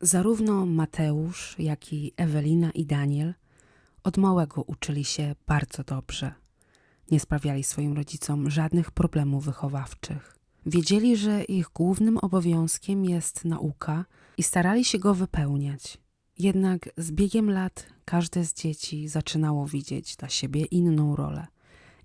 Zarówno Mateusz, jak i Ewelina i Daniel od małego uczyli się bardzo dobrze. Nie sprawiali swoim rodzicom żadnych problemów wychowawczych. Wiedzieli, że ich głównym obowiązkiem jest nauka i starali się go wypełniać. Jednak z biegiem lat każde z dzieci zaczynało widzieć dla siebie inną rolę,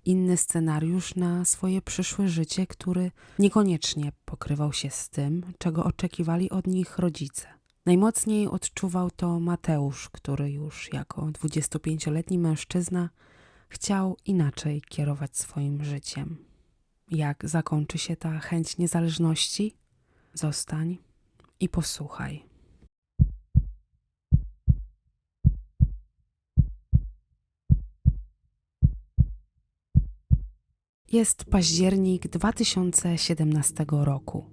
inny scenariusz na swoje przyszłe życie, który niekoniecznie pokrywał się z tym, czego oczekiwali od nich rodzice. Najmocniej odczuwał to Mateusz, który już jako 25-letni mężczyzna chciał inaczej kierować swoim życiem. Jak zakończy się ta chęć niezależności? Zostań i posłuchaj. Jest październik 2017 roku.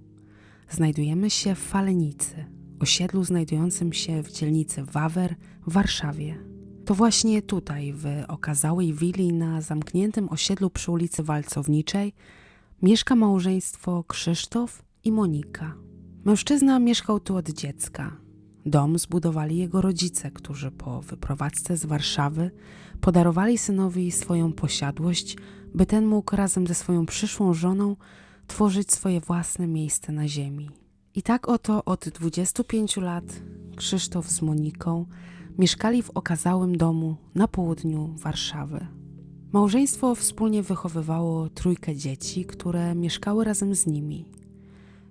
Znajdujemy się w Falenicy, osiedlu znajdującym się w dzielnicy Wawer w Warszawie. To właśnie tutaj, w okazałej willi na zamkniętym osiedlu przy ulicy Walcowniczej, mieszka małżeństwo Krzysztof i Monika. Mężczyzna mieszkał tu od dziecka. Dom zbudowali jego rodzice, którzy po wyprowadzce z Warszawy podarowali synowi swoją posiadłość, by ten mógł razem ze swoją przyszłą żoną tworzyć swoje własne miejsce na ziemi. I tak oto od 25 lat Krzysztof z Moniką mieszkali w okazałym domu na południu Warszawy. Małżeństwo wspólnie wychowywało trójkę dzieci, które mieszkały razem z nimi.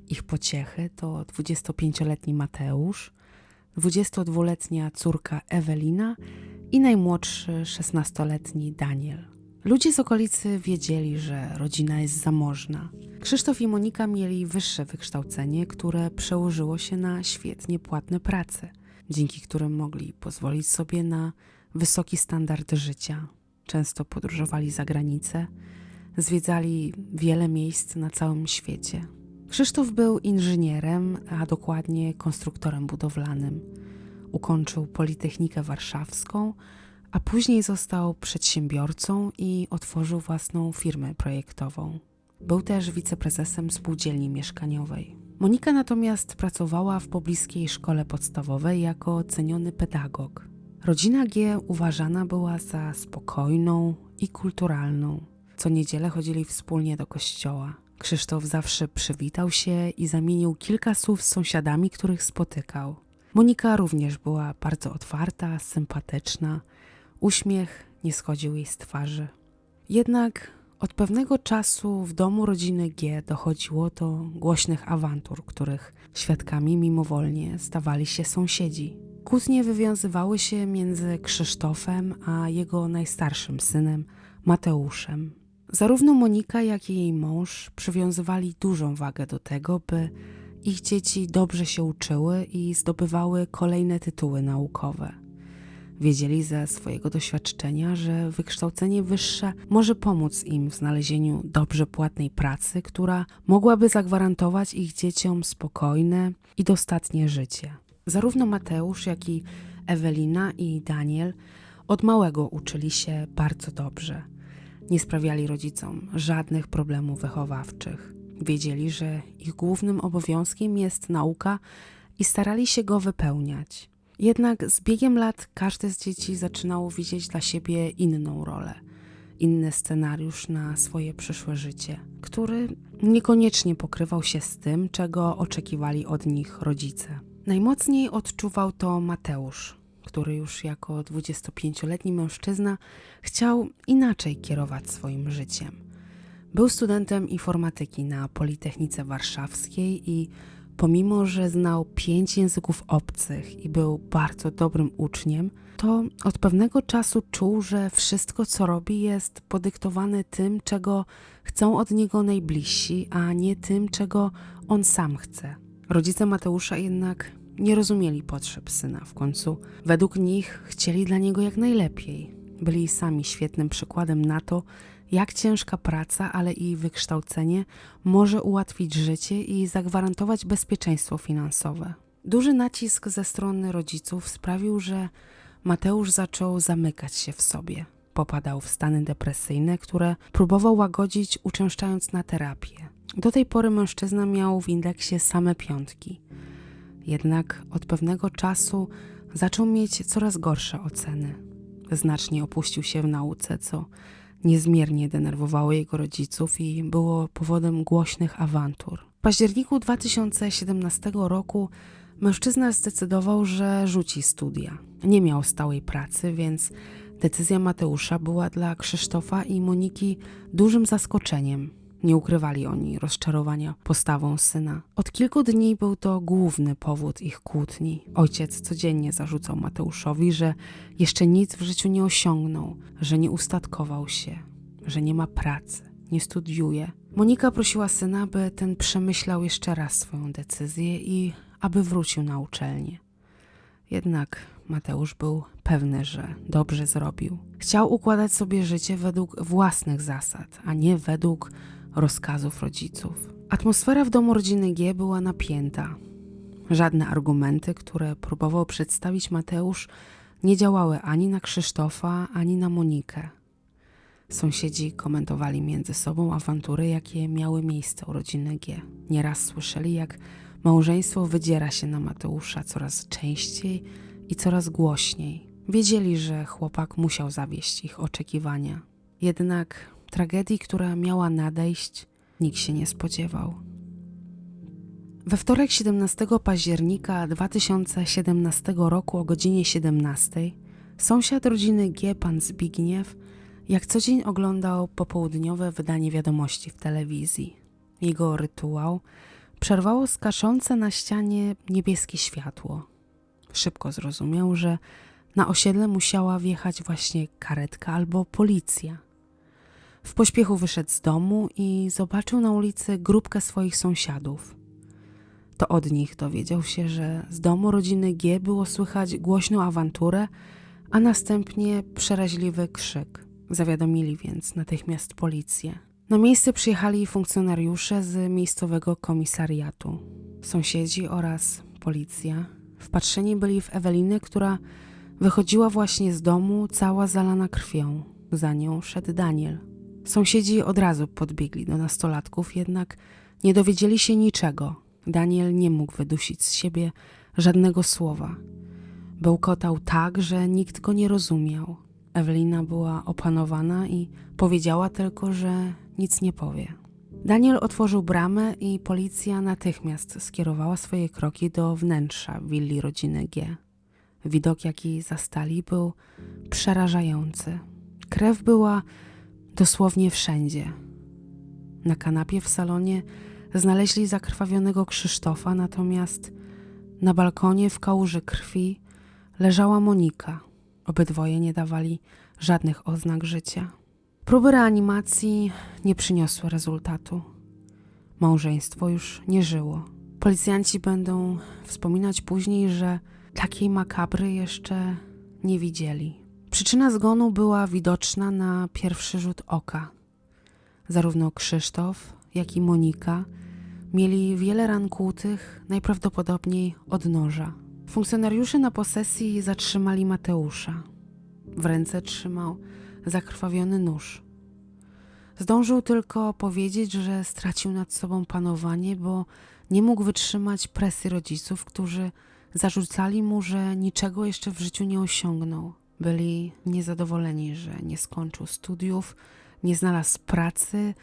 Ich pociechy to 25-letni Mateusz, 22-letnia córka Ewelina i najmłodszy 16-letni Daniel. Ludzie z okolicy wiedzieli, że rodzina jest zamożna. Krzysztof i Monika mieli wyższe wykształcenie, które przełożyło się na świetnie płatne prace, dzięki którym mogli pozwolić sobie na wysoki standard życia. Często podróżowali za granicę, zwiedzali wiele miejsc na całym świecie. Krzysztof był inżynierem, a dokładnie konstruktorem budowlanym. Ukończył Politechnikę Warszawską, a później został przedsiębiorcą i otworzył własną firmę projektową. Był też wiceprezesem spółdzielni mieszkaniowej. Monika natomiast pracowała w pobliskiej szkole podstawowej jako ceniony pedagog. Rodzina G uważana była za spokojną i kulturalną. Co niedzielę chodzili wspólnie do kościoła. Krzysztof zawsze przywitał się i zamienił kilka słów z sąsiadami, których spotykał. Monika również była bardzo otwarta, sympatyczna. Uśmiech nie schodził jej z twarzy. Jednak od pewnego czasu w domu rodziny G dochodziło do głośnych awantur, których świadkami mimowolnie stawali się sąsiedzi. Kłótnie wywiązywały się między Krzysztofem a jego najstarszym synem, Mateuszem. Zarówno Monika, jak i jej mąż przywiązywali dużą wagę do tego, by ich dzieci dobrze się uczyły i zdobywały kolejne tytuły naukowe. Wiedzieli ze swojego doświadczenia, że wykształcenie wyższe może pomóc im w znalezieniu dobrze płatnej pracy, która mogłaby zagwarantować ich dzieciom spokojne i dostatnie życie. Zarówno Mateusz, jak i Ewelina i Daniel od małego uczyli się bardzo dobrze. Nie sprawiali rodzicom żadnych problemów wychowawczych. Wiedzieli, że ich głównym obowiązkiem jest nauka i starali się go wypełniać. Jednak z biegiem lat każde z dzieci zaczynało widzieć dla siebie inną rolę, inny scenariusz na swoje przyszłe życie, który niekoniecznie pokrywał się z tym, czego oczekiwali od nich rodzice. Najmocniej odczuwał to Mateusz, który już jako 25-letni mężczyzna chciał inaczej kierować swoim życiem. Był studentem informatyki na Politechnice Warszawskiej i pomimo, że znał pięć języków obcych i był bardzo dobrym uczniem, to od pewnego czasu czuł, że wszystko, co robi, jest podyktowane tym, czego chcą od niego najbliżsi, a nie tym, czego on sam chce. Rodzice Mateusza jednak nie rozumieli potrzeb syna. W końcu, według nich, chcieli dla niego jak najlepiej. Byli sami świetnym przykładem na to, jak ciężka praca, ale i wykształcenie może ułatwić życie i zagwarantować bezpieczeństwo finansowe. Duży nacisk ze strony rodziców sprawił, że Mateusz zaczął zamykać się w sobie. Popadał w stany depresyjne, które próbował łagodzić, uczęszczając na terapię. Do tej pory mężczyzna miał w indeksie same piątki. Jednak od pewnego czasu zaczął mieć coraz gorsze oceny. Znacznie opuścił się w nauce, co niezmiernie denerwowało jego rodziców i było powodem głośnych awantur. W październiku 2017 roku mężczyzna zdecydował, że rzuci studia. Nie miał stałej pracy, więc decyzja Mateusza była dla Krzysztofa i Moniki dużym zaskoczeniem. Nie ukrywali oni rozczarowania postawą syna. Od kilku dni był to główny powód ich kłótni. Ojciec codziennie zarzucał Mateuszowi, że jeszcze nic w życiu nie osiągnął, że nie ustatkował się, że nie ma pracy, nie studiuje. Monika prosiła syna, by ten przemyślał jeszcze raz swoją decyzję i aby wrócił na uczelnię. Jednak Mateusz był pewny, że dobrze zrobił. Chciał układać sobie życie według własnych zasad, a nie według rozkazów rodziców. Atmosfera w domu rodziny G była napięta. Żadne argumenty, które próbował przedstawić Mateusz, nie działały ani na Krzysztofa, ani na Monikę. Sąsiedzi komentowali między sobą awantury, jakie miały miejsce u rodziny G. Nieraz słyszeli, jak małżeństwo wydziera się na Mateusza coraz częściej i coraz głośniej. Wiedzieli, że chłopak musiał zawieść ich oczekiwania. Jednak tragedii, która miała nadejść, nikt się nie spodziewał. We wtorek 17 października 2017 roku o godzinie 17 sąsiad rodziny G, pan Zbigniew, jak co dzień oglądał popołudniowe wydanie wiadomości w telewizji. Jego rytuał przerwało skaszące na ścianie niebieskie światło. Szybko zrozumiał, że na osiedle musiała wjechać właśnie karetka albo policja. W pośpiechu wyszedł z domu i zobaczył na ulicy grupkę swoich sąsiadów. To od nich dowiedział się, że z domu rodziny G było słychać głośną awanturę, a następnie przeraźliwy krzyk. Zawiadomili więc natychmiast policję. Na miejsce przyjechali funkcjonariusze z miejscowego komisariatu. Sąsiedzi oraz policja wpatrzeni byli w Ewelinę, która wychodziła właśnie z domu cała zalana krwią. Za nią szedł Daniel. Sąsiedzi od razu podbiegli do nastolatków, jednak nie dowiedzieli się niczego. Daniel nie mógł wydusić z siebie żadnego słowa. Bełkotał tak, że nikt go nie rozumiał. Ewelina była opanowana i powiedziała tylko, że nic nie powie. Daniel otworzył bramę i policja natychmiast skierowała swoje kroki do wnętrza willi rodziny G. Widok, jaki zastali, był przerażający. Krew była dosłownie wszędzie. Na kanapie w salonie znaleźli zakrwawionego Krzysztofa, natomiast na balkonie w kałuży krwi leżała Monika. Obydwoje nie dawali żadnych oznak życia. Próby reanimacji nie przyniosły rezultatu. Małżeństwo już nie żyło. Policjanci będą wspominać później, że takiej makabry jeszcze nie widzieli. Przyczyna zgonu była widoczna na pierwszy rzut oka. Zarówno Krzysztof, jak i Monika mieli wiele ran kłutych, najprawdopodobniej od noża. Funkcjonariusze na posesji zatrzymali Mateusza. W ręce trzymał zakrwawiony nóż. Zdążył tylko powiedzieć, że stracił nad sobą panowanie, bo nie mógł wytrzymać presji rodziców, którzy zarzucali mu, że niczego jeszcze w życiu nie osiągnął. Byli niezadowoleni, że nie skończył studiów, nie znalazł pracy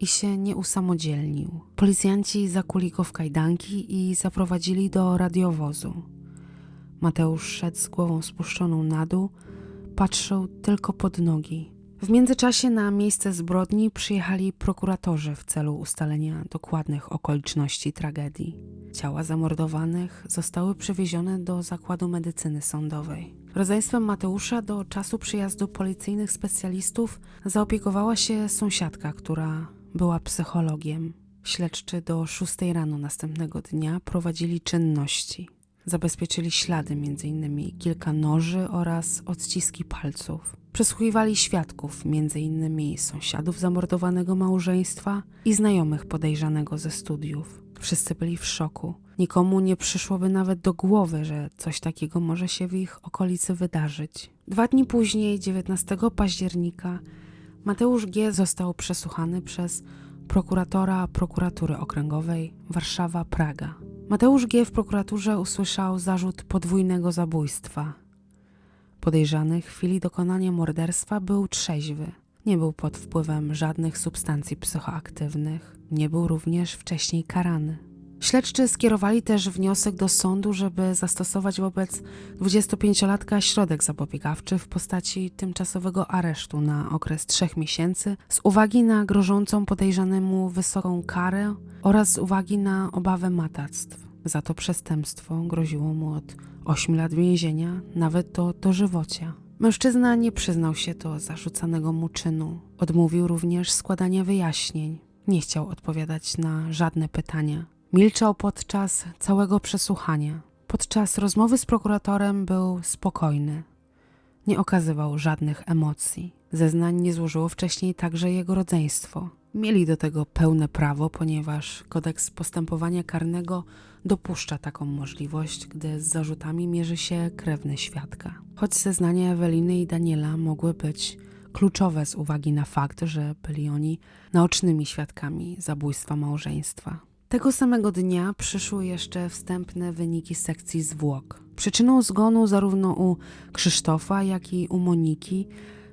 i się nie usamodzielnił. Policjanci zakuli go w kajdanki i zaprowadzili do radiowozu. Mateusz szedł z głową spuszczoną na dół, patrzył tylko pod nogi. W międzyczasie na miejsce zbrodni przyjechali prokuratorzy w celu ustalenia dokładnych okoliczności tragedii. Ciała zamordowanych zostały przewiezione do zakładu medycyny sądowej. Rodzeństwem Mateusza do czasu przyjazdu policyjnych specjalistów zaopiekowała się sąsiadka, która była psychologiem. Śledczy do 6 rano następnego dnia prowadzili czynności. Zabezpieczyli ślady, m.in. kilka noży oraz odciski palców. Przesłuchiwali świadków, m.in. sąsiadów zamordowanego małżeństwa i znajomych podejrzanego ze studiów. Wszyscy byli w szoku. Nikomu nie przyszłoby nawet do głowy, że coś takiego może się w ich okolicy wydarzyć. Dwa dni później, 19 października, Mateusz G. został przesłuchany przez prokuratora prokuratury okręgowej Warszawa-Praga. Mateusz G. w prokuraturze usłyszał zarzut podwójnego zabójstwa. Podejrzany w chwili dokonania morderstwa był trzeźwy. Nie był pod wpływem żadnych substancji psychoaktywnych. Nie był również wcześniej karany. Śledczy skierowali też wniosek do sądu, żeby zastosować wobec 25-latka środek zapobiegawczy w postaci tymczasowego aresztu na okres trzech miesięcy z uwagi na grożącą podejrzanemu wysoką karę oraz z uwagi na obawę matactw. Za to przestępstwo groziło mu od 8 lat więzienia, nawet do dożywocia. Mężczyzna nie przyznał się do zarzucanego mu czynu. Odmówił również składania wyjaśnień. Nie chciał odpowiadać na żadne pytania. Milczał podczas całego przesłuchania. Podczas rozmowy z prokuratorem był spokojny. Nie okazywał żadnych emocji. Zeznań nie złożyło wcześniej także jego rodzeństwo. Mieli do tego pełne prawo, ponieważ kodeks postępowania karnego dopuszcza taką możliwość, gdy z zarzutami mierzy się krewny świadka. Choć zeznania Eweliny i Daniela mogły być kluczowe z uwagi na fakt, że byli oni naocznymi świadkami zabójstwa małżeństwa. Tego samego dnia przyszły jeszcze wstępne wyniki sekcji zwłok. Przyczyną zgonu zarówno u Krzysztofa, jak i u Moniki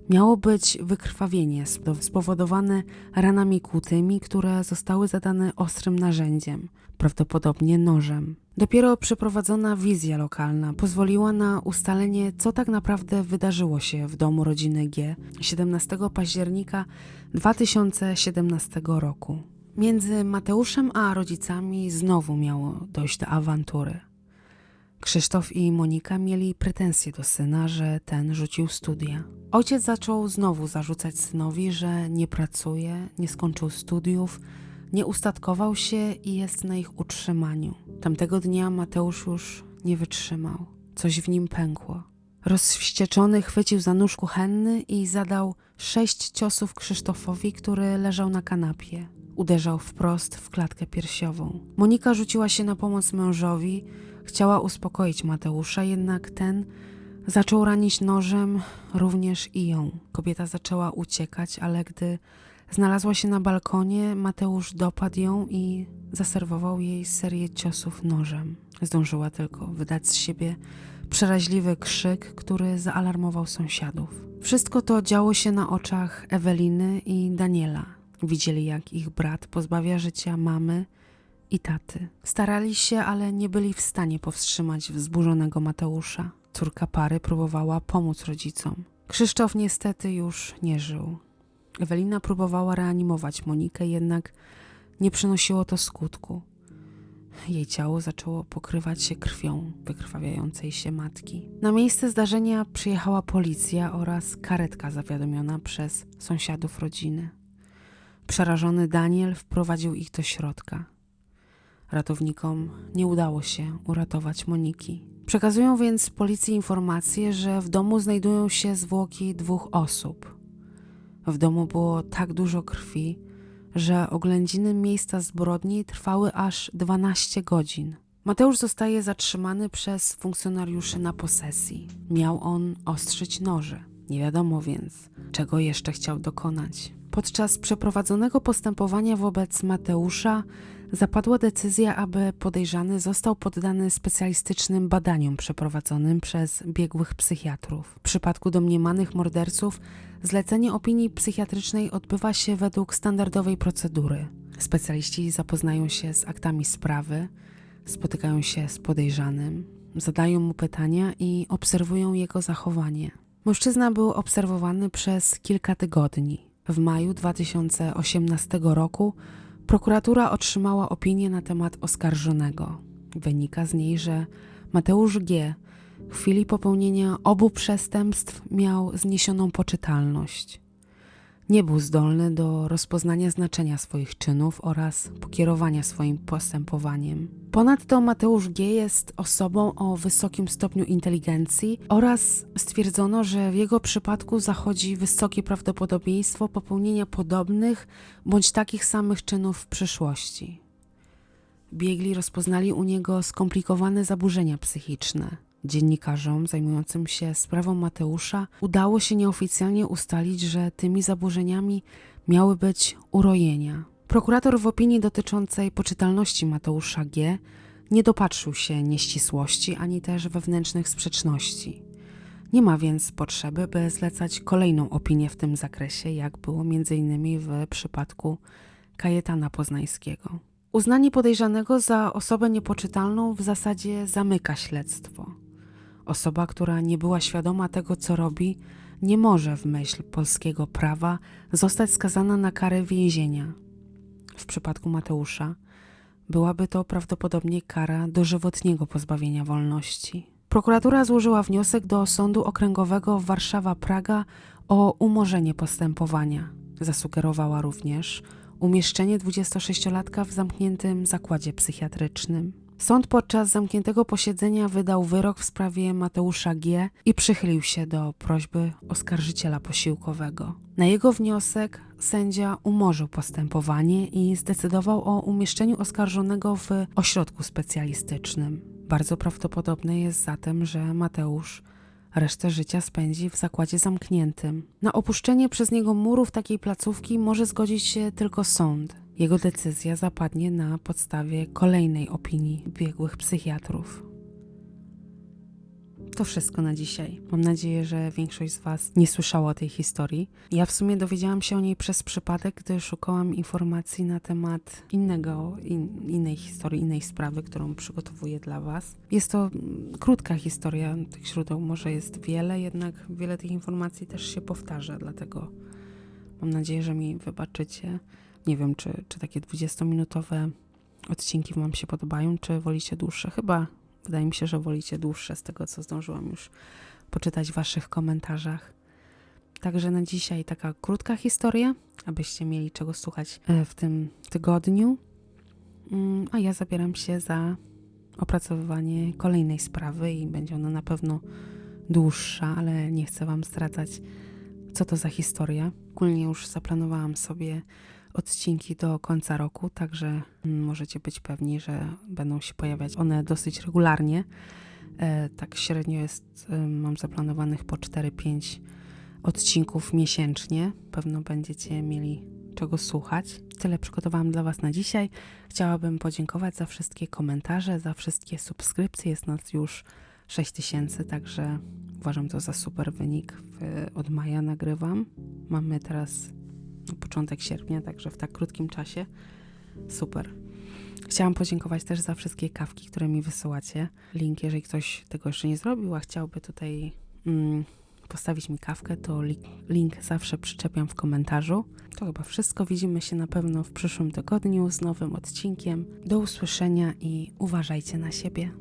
miało być wykrwawienie sp- spowodowane ranami kłutymi, które zostały zadane ostrym narzędziem, prawdopodobnie nożem. Dopiero przeprowadzona wizja lokalna pozwoliła na ustalenie, co tak naprawdę wydarzyło się w domu rodziny G 17 października 2017 roku. Między Mateuszem a rodzicami znowu miało dojść do awantury. Krzysztof i Monika mieli pretensje do syna, że ten rzucił studia. Ojciec zaczął znowu zarzucać synowi, że nie pracuje, nie skończył studiów, nie ustatkował się i jest na ich utrzymaniu. Tamtego dnia Mateusz już nie wytrzymał. Coś w nim pękło. Rozwścieczony chwycił za nóż kuchenny i zadał sześć ciosów Krzysztofowi, który leżał na kanapie. Uderzał wprost w klatkę piersiową. Monika rzuciła się na pomoc mężowi, chciała uspokoić Mateusza, jednak ten zaczął ranić nożem również i ją. Kobieta zaczęła uciekać, ale gdy znalazła się na balkonie, Mateusz dopadł ją i zaserwował jej serię ciosów nożem. Zdążyła tylko wydać z siebie przeraźliwy krzyk, który zaalarmował sąsiadów. Wszystko to działo się na oczach Eweliny i Daniela. Widzieli, jak ich brat pozbawia życia mamy i taty. Starali się, ale nie byli w stanie powstrzymać wzburzonego Mateusza. Córka pary próbowała pomóc rodzicom. Krzysztof niestety już nie żył. Ewelina próbowała reanimować Monikę, jednak nie przynosiło to skutku. Jej ciało zaczęło pokrywać się krwią wykrwawiającej się matki. Na miejsce zdarzenia przyjechała policja oraz karetka zawiadomiona przez sąsiadów rodziny. Przerażony Daniel wprowadził ich do środka. Ratownikom nie udało się uratować Moniki. Przekazują więc policji informację, że w domu znajdują się zwłoki dwóch osób. W domu było tak dużo krwi, że oględziny miejsca zbrodni trwały aż 12 godzin. Mateusz zostaje zatrzymany przez funkcjonariuszy na posesji. Miał on ostrzyć noże. Nie wiadomo więc, czego jeszcze chciał dokonać. Podczas przeprowadzonego postępowania wobec Mateusza zapadła decyzja, aby podejrzany został poddany specjalistycznym badaniom przeprowadzonym przez biegłych psychiatrów. W przypadku domniemanych morderców zlecenie opinii psychiatrycznej odbywa się według standardowej procedury. Specjaliści zapoznają się z aktami sprawy, spotykają się z podejrzanym, zadają mu pytania i obserwują jego zachowanie. Mężczyzna był obserwowany przez kilka tygodni. W maju 2018 roku prokuratura otrzymała opinię na temat oskarżonego. Wynika z niej, że Mateusz G. w chwili popełnienia obu przestępstw miał zniesioną poczytalność. Nie był zdolny do rozpoznania znaczenia swoich czynów oraz pokierowania swoim postępowaniem. Ponadto Mateusz G. jest osobą o wysokim stopniu inteligencji oraz stwierdzono, że w jego przypadku zachodzi wysokie prawdopodobieństwo popełnienia podobnych bądź takich samych czynów w przyszłości. Biegli rozpoznali u niego skomplikowane zaburzenia psychiczne. Dziennikarzom zajmującym się sprawą Mateusza udało się nieoficjalnie ustalić, że tymi zaburzeniami miały być urojenia. Prokurator w opinii dotyczącej poczytalności Mateusza G. Nie dopatrzył się nieścisłości ani też wewnętrznych sprzeczności. Nie ma więc potrzeby, by zlecać kolejną opinię w tym zakresie, jak było m.in. w przypadku Kajetana Poznańskiego. Uznanie podejrzanego za osobę niepoczytalną w zasadzie zamyka śledztwo. Osoba, która nie była świadoma tego, co robi, nie może w myśl polskiego prawa zostać skazana na karę więzienia. W przypadku Mateusza byłaby to prawdopodobnie kara dożywotniego pozbawienia wolności. Prokuratura złożyła wniosek do Sądu Okręgowego Warszawa-Praga o umorzenie postępowania. Zasugerowała również umieszczenie 26-latka w zamkniętym zakładzie psychiatrycznym. Sąd podczas zamkniętego posiedzenia wydał wyrok w sprawie Mateusza G. i przychylił się do prośby oskarżyciela posiłkowego. Na jego wniosek sędzia umorzył postępowanie i zdecydował o umieszczeniu oskarżonego w ośrodku specjalistycznym. Bardzo prawdopodobne jest zatem, że Mateusz resztę życia spędzi w zakładzie zamkniętym. Na opuszczenie przez niego murów takiej placówki może zgodzić się tylko sąd. Jego decyzja zapadnie na podstawie kolejnej opinii biegłych psychiatrów. To wszystko na dzisiaj. Mam nadzieję, że większość z Was nie słyszała o tej historii. Ja w sumie dowiedziałam się o niej przez przypadek, gdy szukałam informacji na temat innego, in, innej historii, innej sprawy, którą przygotowuję dla Was. Jest to mm, krótka historia, tych źródeł może jest wiele, jednak wiele tych informacji też się powtarza, dlatego mam nadzieję, że mi wybaczycie. Nie wiem, czy, czy takie 20-minutowe odcinki Wam się podobają, czy wolicie dłuższe. Chyba wydaje mi się, że wolicie dłuższe z tego, co zdążyłam już poczytać w Waszych komentarzach. Także na dzisiaj taka krótka historia, abyście mieli czego słuchać e, w tym tygodniu. Mm, A ja zabieram się za opracowywanie kolejnej sprawy i będzie ona na pewno dłuższa, ale nie chcę Wam zdradzać, co to za historia. Ogólnie już zaplanowałam sobie odcinki do końca roku, także możecie być pewni, że będą się pojawiać one dosyć regularnie. E, tak średnio jest, e, mam zaplanowanych po 4-5 odcinków miesięcznie. Pewno będziecie mieli czego słuchać. Tyle przygotowałam dla Was na dzisiaj. Chciałabym podziękować za wszystkie komentarze, za wszystkie subskrypcje. Jest nas już 6000, także uważam to za super wynik. Od maja nagrywam. Mamy teraz początek sierpnia, także w tak krótkim czasie. Super. Chciałam podziękować też za wszystkie kawki, które mi wysyłacie. Link, jeżeli ktoś tego jeszcze nie zrobił, a chciałby tutaj mm, postawić mi kawkę, to li link zawsze przyczepiam w komentarzu. To chyba wszystko. Widzimy się na pewno w przyszłym tygodniu z nowym odcinkiem. Do usłyszenia i uważajcie na siebie.